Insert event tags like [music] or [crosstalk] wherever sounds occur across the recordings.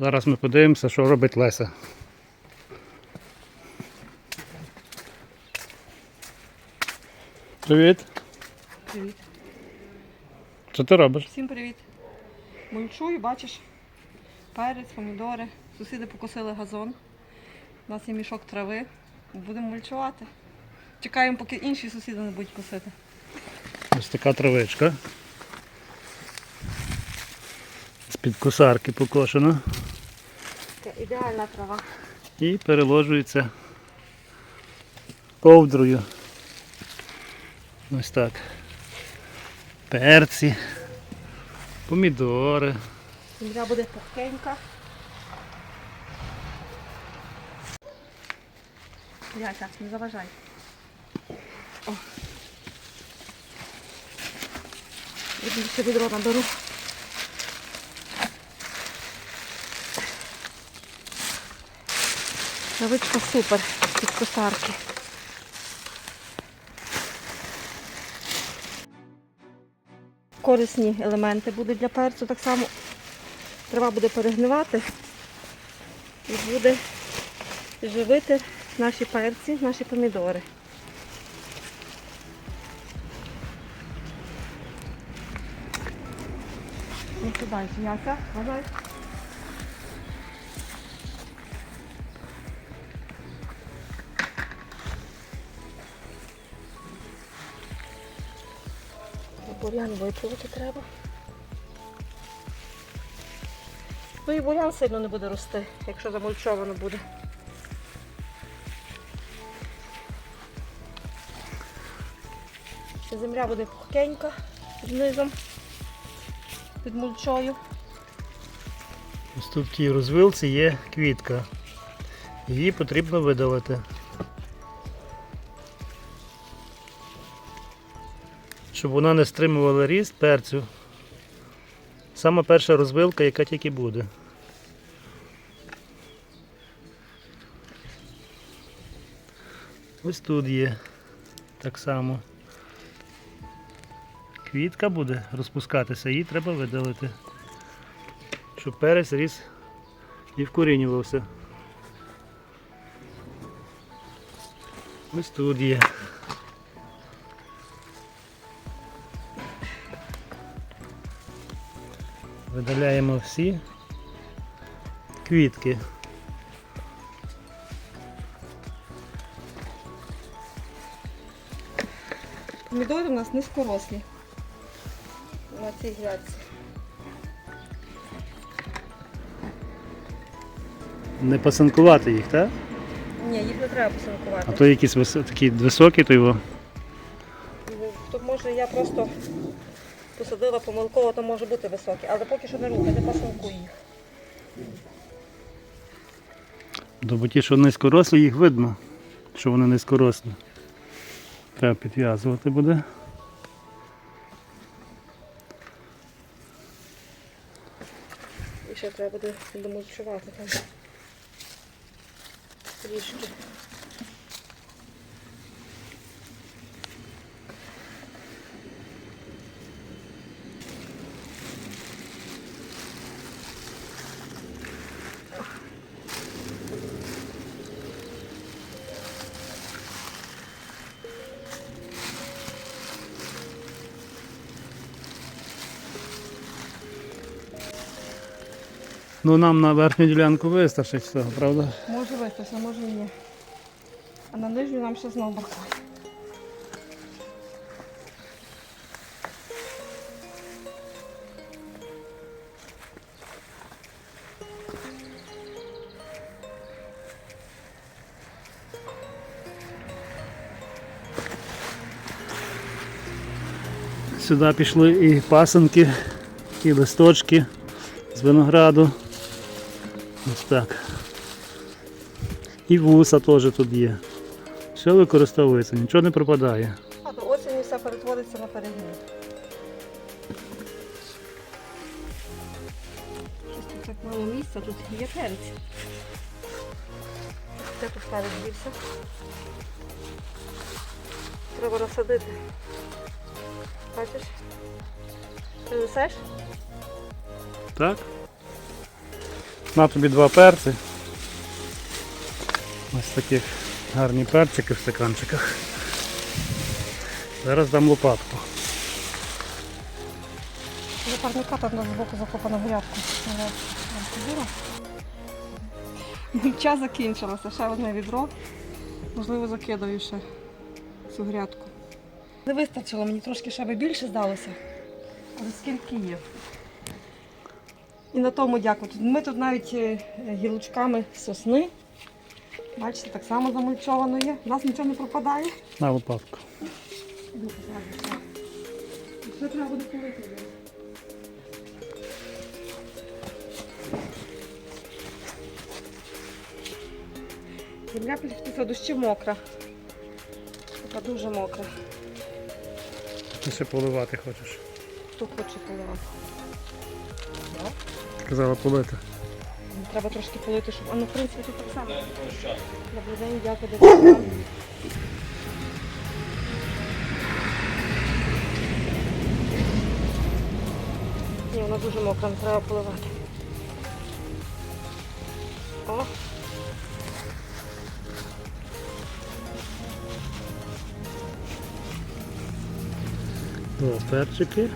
Зараз ми подивимося, що робить Леся. Привіт. Привіт. Що ти робиш? Всім привіт. Мульчую, бачиш, перець, помідори. Сусіди покосили газон. У нас є мішок трави. Будемо мульчувати. Чекаємо, поки інші сусіди не будуть косити. Ось така травичка. З-під косарки покошена. Ідеальна трава. І переложується ковдрою. Ось так. Перці, помідори. Земля буде пухкенька. Яся, не заважай. О. Я більше відро наберу. Травичка супер під косарки. Корисні елементи будуть для перцю. Так само трава буде перегнивати і буде живити наші перці, наші помідори. Що далі? Яся, вважай. Бур'ян виплювати треба. Ну і бур'ян сильно не буде рости, якщо замульчовано буде. Земля буде пухкенька під низом, під мульчою. Ось тут в тій розвилці є квітка. Її потрібно видалити. Щоб вона не стримувала ріст перцю. Сама перша розвилка, яка тільки буде. Ось тут є так само. Квітка буде розпускатися, її треба видалити щоб перець ріс і вкорінювався. Ось тут є. Видаляємо всі квітки. Помідори у нас низькорослі на цій грядці. Не пасанкувати їх, так? Ні, їх не треба А то якісь вис- такі високі, то його. То може я просто посадила помилково, то може бути високі, але поки що не рухай, не пасинкуй їх. Бо ті, що низькорослі, їх видно, що вони низькорослі. Треба підв'язувати буде. І ще треба буде домульчувати там. Трішки. Ну нам на верхню ділянку вистачить цього, правда? Може вистачить, а може і ні. А на нижню нам ще знову бракує. Сюди пішли і пасенки, і листочки з винограду. Ось так. І вуса теж тут є. Все використовується, нічого не пропадає. А до осені все перетвориться на. Щось тут так мало місця, тут є перець. Де тут перець дівся? Треба насадити. Бачиш? Принесеш? Так? На тобі два перці. Ось таких гарні перчики в стаканчиках. Зараз дам лопатку. До парника там на збоку закопана грядка. [laughs] Час закінчилося, ще одне відро. Можливо, закидаю ще цю грядку. Не вистачило, мені трошки ще би більше здалося. Але скільки є. І на тому дякую. Ми тут навіть е, гілочками сосни. Бачите, так само замульчовано є. У нас нічого не пропадає. На лопатку. Іду. Все треба буде полити. Земля після дощі мокра. Така дуже мокра. Ти ще поливати хочеш. Хто хоче поливати? Казала полити. Треба трошки полити, щоб. А ну, в принципі, тут так само. Добрий день, дякую, дякую. Ні, вона дуже мокра, не треба поливати. О, Два перчики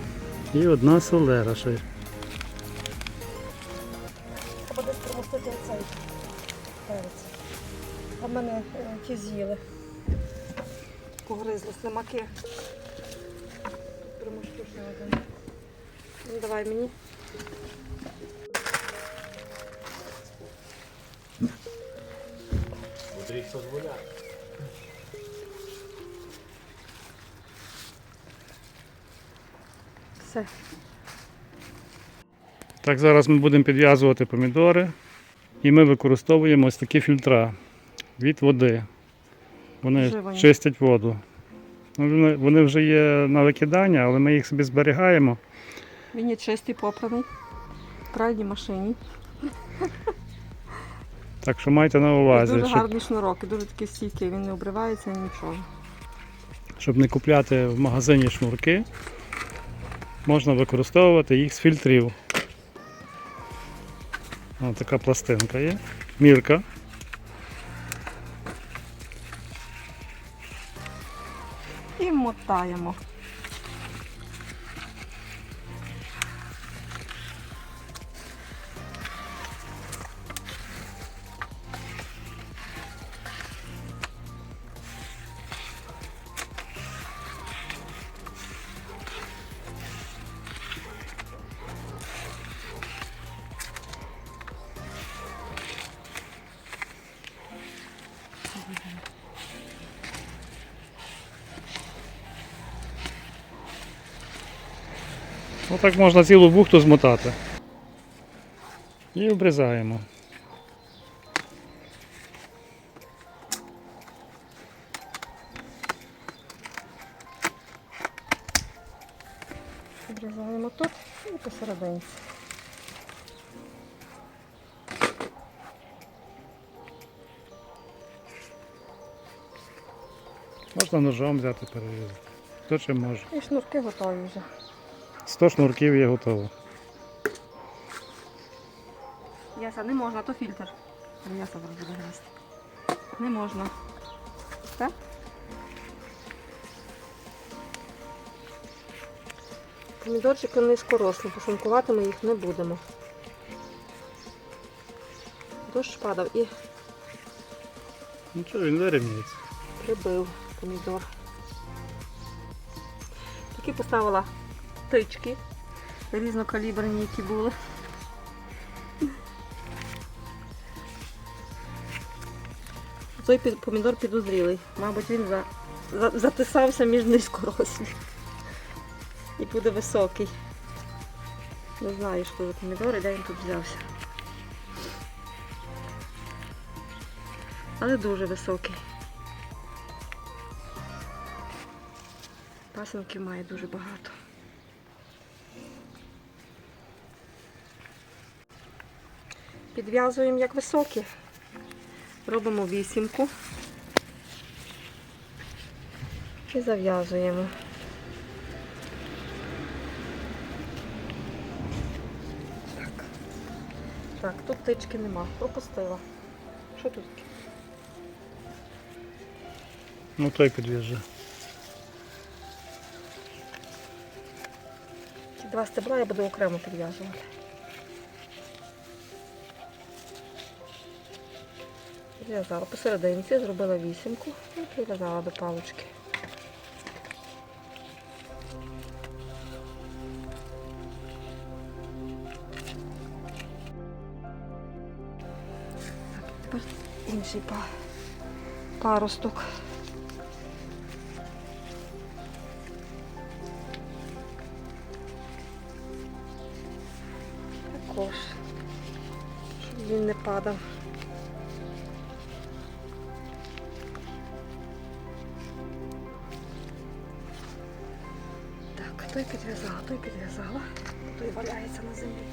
і одна солера ще. Мене е, ті з'їли. Погризли слимаки. Примосту ще один. Ну, давай мені. Все. Так, зараз ми будемо підв'язувати помідори. І ми використовуємо ось такі фільтра від води. Вони Вживані. чистять воду. Ну, Вони, вже є на викидання, але ми їх собі зберігаємо. Він є чистий, попраний. В пральній машині. Так що майте на увазі, дуже щоб, гарний шнурок, і дуже такий стійкий, він не обривається нічого. щоб не купляти в магазині шнурки, можна використовувати їх з фільтрів. Ось така пластинка є. Мірка. І мотаємо. Отак можна цілу бухту змотати. І обрізаємо. Обрізаємо тут і посерединці. Можна ножом взяти перерізати. Хто чим може. І шнурки готові вже. 100 шнурків є готово. Яся, не можна, то фільтр. Яся зараз буде гризти. Не можна. Так? Помідорчики низькорослі, пошумкувати ми їх не будемо. Дощ падав і Нічого, він вирівняється. прибив помідор. Такі поставила тички різнокаліберні, які були. Той помідор підозрілий. Мабуть, він за, за, затисався між низькорослі. І буде високий. Не знаю, що за помідори, де він тут взявся. Але дуже високий. Пасенків має дуже багато. Підв'язуємо як високі. Робимо вісімку і зав'язуємо. Так. Так, тут птички нема. Пропустила. Що тут? Ну той підв'яже. Ці два стебла я буду окремо підв'язувати. Підв'язала посерединці, зробила вісімку і прив'язала до палочки. Так, тепер інший па- паросток. Так, той підв'язала, той підв'язала, той валяється на землі.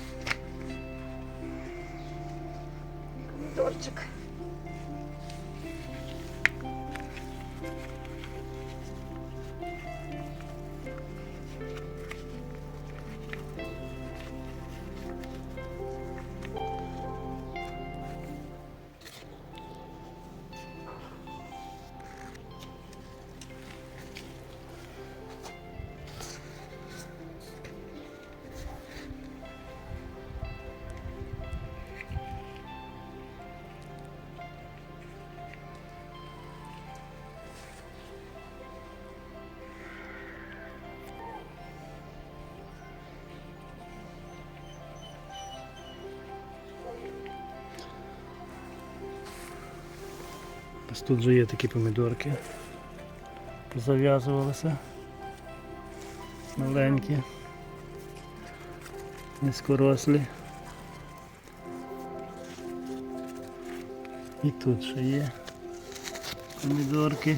Помідорчик. Ось тут вже є такі помідорки. Зав'язувалися. Маленькі. Низькорослі. І тут ще є помідорки.